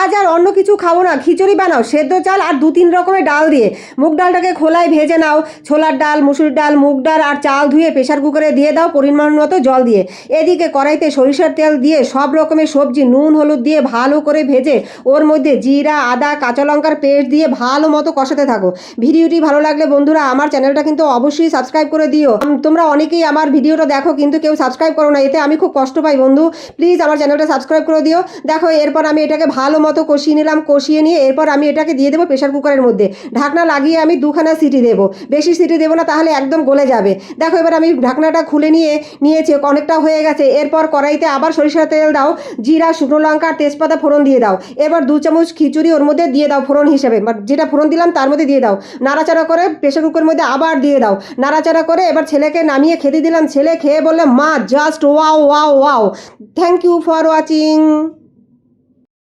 আজ আর অন্য কিছু খাব না। খিচুড়ি বানাও, সেদ্ধ চাল আর দু তিন রকমের ডাল দিয়ে। মুগ ডালটাকে খোলায় ভেজে নাও। ছোলার ডাল, মুসুর ডাল, মুগ ডাল আর চাল ধুয়ে প্রেশার কুকারে দিয়ে দাও পরিমাণ মতো জল দিয়ে। এদিকে কড়াইতে সরিষার তেল দিয়ে সব রকমের সবজি, নুন, হলুদ দিয়ে ভালো করে ভেজে ওর মধ্যে জিরা, আদা, কাঁচা লঙ্কার পেস্ট দিয়ে ভালো মতো কষাতে থাকো। ভিডিওটি ভালো লাগলে বন্ধুরা আমার চ্যানেলটা কিন্তু অবশ্যই সাবস্ক্রাইব করে দিও। তোমরা অনেকেই আমার ভিডিওটা দেখো কিন্তু কেউ সাবস্ক্রাইব করো না, এতে আমি খুব কষ্ট পাই বন্ধু। প্লিজ আমার চ্যানেলটা সাবস্ক্রাইব করে দিও। দেখো, এরপর আমি এটাকে ভালো মতো কষিয়ে নিলাম, কষিয়ে নিয়ে এরপর আমি এটাকে দিয়ে দেবো প্রেশার কুকারের মধ্যে। ঢাকনা লাগিয়ে আমি দুখানা সিটি দেবো। বেশি সিটি দেবো না, তাহলে একদম গলে যাবে। দেখো, এবার আমি ঢাকনাটা খুলে নিয়ে নিয়েছি, অনেকটা হয়ে গেছে। এরপর কড়াইতে আবার সরিষার তেল দাও, জিরা, শুকনো লঙ্কা তেজপাতা ফোড়ন দিয়ে দাও। এবার দু চামচ খিচুড়ি ওর মধ্যে দিয়ে দাও, ফোড়ন হিসেবে। যেটা ফোড়ন দিলাম, তার মধ্যে দিয়ে দাও। নাড়াচাড়া করে প্রেশার কুকারের মধ্যে আবার দিয়ে দাও। নাড়াচাড়া করে এবার ছেলেকে নামিয়ে খেতে দিলাম। ছেলে খেয়ে বললে, মা just wow wow wow thank you for watching